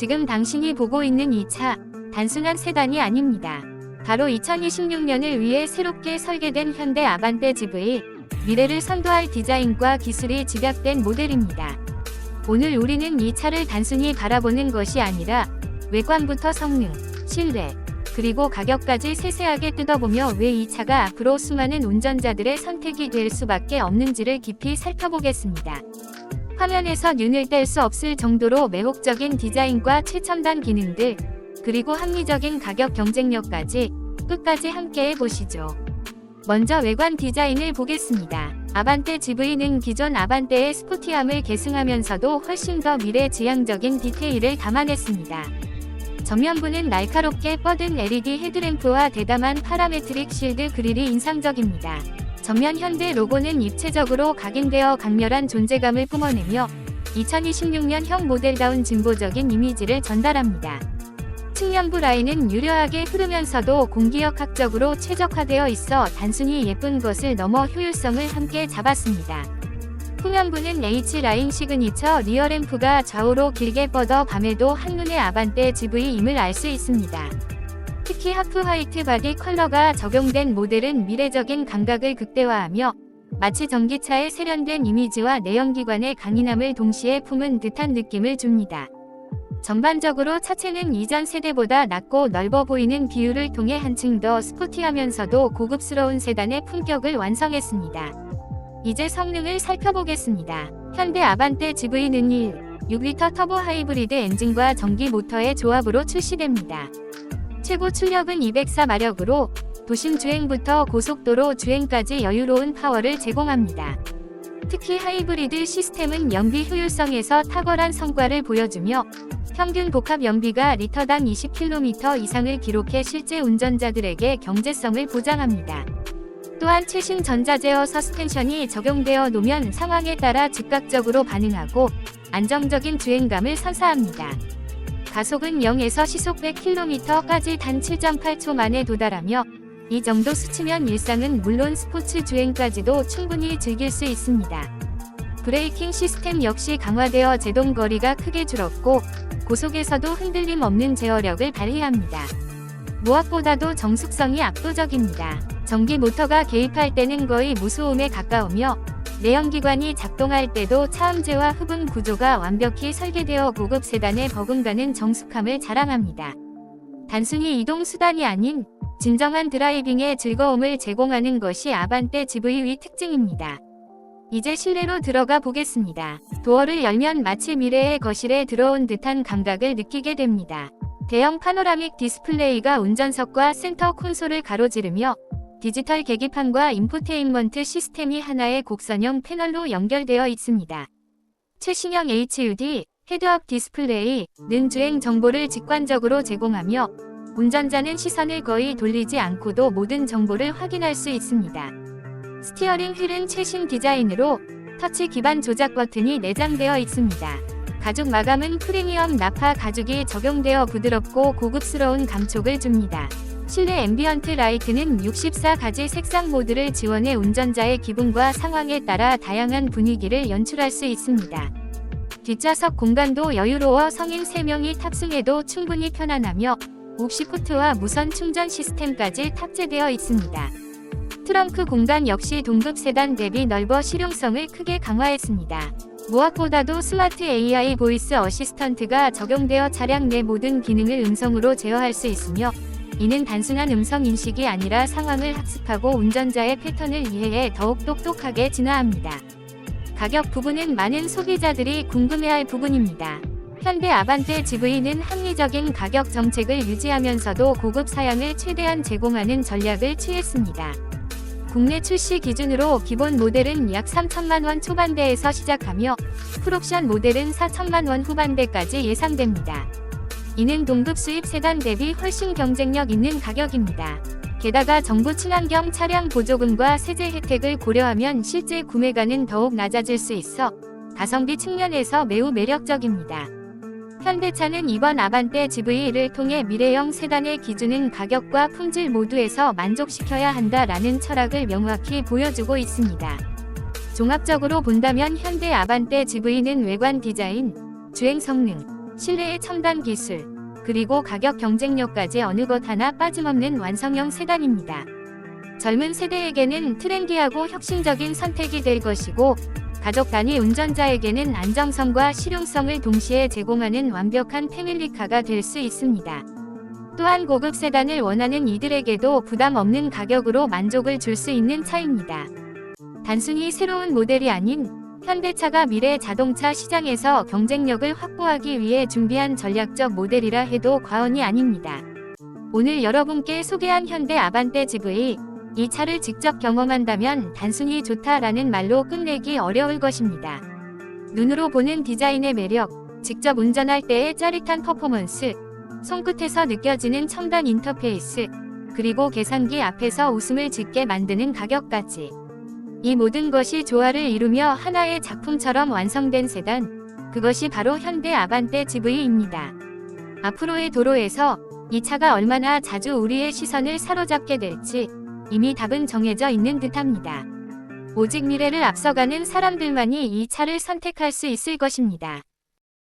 지금 당신이 보고 있는 이 차, 단순한 세단이 아닙니다. 바로 2026년을 위해 새롭게 설계된 현대 아반떼 GV, 미래를 선도할 디자인과 기술이 집약된 모델입니다. 오늘 우리는 이 차를 단순히 바라보는 것이 아니라 외관부터 성능, 신뢰, 그리고 가격까지 세세하게 뜯어보며 왜 이 차가 앞으로 수많은 운전자들의 선택이 될 수밖에 없는지를 깊이 살펴보겠습니다. 화면에서 눈을 뗄 수 없을 정도로 매혹적인 디자인과 최첨단 기능들, 그리고 합리적인 가격 경쟁력까지 끝까지 함께 해보시죠. 먼저 외관 디자인을 보겠습니다. 아반떼 GV는 기존 아반떼의 스포티함을 계승하면서도 훨씬 더 미래지향적인 디테일을 담아냈습니다. 전면부는 날카롭게 뻗은 LED 헤드램프와 대담한 파라메트릭 실드 그릴이 인상적입니다. 전면 현대 로고는 입체적으로 각인되어 강렬한 존재감을 뿜어내며 2026년형 모델다운 진보적인 이미지를 전달합니다. 측면부 라인은 유려하게 흐르면서도 공기역학적으로 최적화되어 있어 단순히 예쁜 것을 넘어 효율성을 함께 잡았습니다. 후면부는 H라인 시그니처 리어램프가 좌우로 길게 뻗어 밤에도 한눈에 아반떼 GV임을 알 수 있습니다. 특히 하프 화이트 바디 컬러가 적용된 모델은 미래적인 감각을 극대화하며 마치 전기차의 세련된 이미지와 내연기관의 강인함을 동시에 품은 듯한 느낌을 줍니다. 전반적으로 차체는 이전 세대보다 낮고 넓어 보이는 비율을 통해 한층 더 스포티하면서도 고급스러운 세단의 품격을 완성했습니다. 이제 성능을 살펴보겠습니다. 현대 아반떼 GV는 1, 6리터 터보 하이브리드 엔진과 전기 모터의 조합으로 출시됩니다. 최고 출력은 204마력으로 도심 주행부터 고속도로 주행까지 여유로운 파워를 제공합니다. 특히 하이브리드 시스템은 연비 효율성에서 탁월한 성과를 보여주며 평균 복합 연비가 리터당 20km 이상을 기록해 실제 운전자들에게 경제성을 보장합니다. 또한 최신 전자제어 서스펜션이 적용되어 노면 상황에 따라 즉각적으로 반응하고 안정적인 주행감을 선사합니다. 가속은 0에서 시속 100km까지 단 7.8초 만에 도달하며 이 정도 수치면 일상은 물론 스포츠 주행까지도 충분히 즐길 수 있습니다. 브레이킹 시스템 역시 강화되어 제동 거리가 크게 줄었고 고속에서도 흔들림 없는 제어력을 발휘합니다. 무엇보다도 정숙성이 압도적입니다. 전기 모터가 개입할 때는 거의 무소음에 가까우며 내연기관이 작동할 때도 차음제와 흡음 구조가 완벽히 설계되어 고급 세단의 버금가는 정숙함을 자랑합니다. 단순히 이동 수단이 아닌 진정한 드라이빙의 즐거움을 제공하는 것이 아반떼 GV의 특징입니다. 이제 실내로 들어가 보겠습니다. 도어를 열면 마치 미래의 거실에 들어온 듯한 감각을 느끼게 됩니다. 대형 파노라믹 디스플레이가 운전석과 센터 콘솔을 가로지르며 디지털 계기판과 인포테인먼트 시스템이 하나의 곡선형 패널로 연결되어 있습니다. 최신형 HUD, 헤드업 디스플레이는 주행 정보를 직관적으로 제공하며 운전자는 시선을 거의 돌리지 않고도 모든 정보를 확인할 수 있습니다. 스티어링 휠은 최신 디자인으로 터치 기반 조작 버튼이 내장되어 있습니다. 가죽 마감은 프리미엄 나파 가죽이 적용되어 부드럽고 고급스러운 감촉을 줍니다. 실내 앰비언트 라이트는 64가지 색상 모드를 지원해 운전자의 기분과 상황에 따라 다양한 분위기를 연출할 수 있습니다. 뒷좌석 공간도 여유로워 성인 3명이 탑승해도 충분히 편안하며 옵시포트와 무선 충전 시스템까지 탑재되어 있습니다. 트렁크 공간 역시 동급 세단 대비 넓어 실용성을 크게 강화했습니다. 무엇보다도 스마트 AI 보이스 어시스턴트가 적용되어 차량 내 모든 기능을 음성으로 제어할 수 있으며 이는 단순한 음성 인식이 아니라 상황을 학습하고 운전자의 패턴을 이해해 더욱 똑똑하게 진화합니다. 가격 부분은 많은 소비자들이 궁금해할 부분입니다. 현대 아반떼 GV는 합리적인 가격 정책을 유지하면서도 고급 사양을 최대한 제공하는 전략을 취했습니다. 국내 출시 기준으로 기본 모델은 약 3천만 원 초반대에서 시작하며 풀옵션 모델은 4천만 원 후반대까지 예상됩니다. 이는 동급 수입 세단 대비 훨씬 경쟁력 있는 가격입니다. 게다가 정부 친환경 차량 보조금과 세제 혜택을 고려하면 실제 구매가는 더욱 낮아질 수 있어 가성비 측면에서 매우 매력적입니다. 현대차는 이번 아반떼 GV를 통해 미래형 세단의 기준은 가격과 품질 모두에서 만족시켜야 한다라는 철학을 명확히 보여주고 있습니다. 종합적으로 본다면 현대 아반떼 GV는 외관 디자인, 주행 성능, 실내의 첨단 기술, 그리고 가격 경쟁력까지 어느 것 하나 빠짐없는 완성형 세단입니다. 젊은 세대에게는 트렌디하고 혁신적인 선택이 될 것이고, 가족 단위 운전자에게는 안정성과 실용성을 동시에 제공하는 완벽한 패밀리카가 될 수 있습니다. 또한 고급 세단을 원하는 이들에게도 부담 없는 가격으로 만족을 줄 수 있는 차입니다. 단순히 새로운 모델이 아닌 현대차가 미래 자동차 시장에서 경쟁력을 확보하기 위해 준비한 전략적 모델이라 해도 과언이 아닙니다. 오늘 여러분께 소개한 현대 아반떼 GV 이 차를 직접 경험한다면 단순히 좋다라는 말로 끝내기 어려울 것입니다. 눈으로 보는 디자인의 매력, 직접 운전할 때의 짜릿한 퍼포먼스, 손끝에서 느껴지는 첨단 인터페이스, 그리고 계산기 앞에서 웃음을 짓게 만드는 가격까지. 이 모든 것이 조화를 이루며 하나의 작품처럼 완성된 세단, 그것이 바로 현대 아반떼 GV입니다. 앞으로의 도로에서 이 차가 얼마나 자주 우리의 시선을 사로잡게 될지 이미 답은 정해져 있는 듯합니다. 오직 미래를 앞서가는 사람들만이 이 차를 선택할 수 있을 것입니다.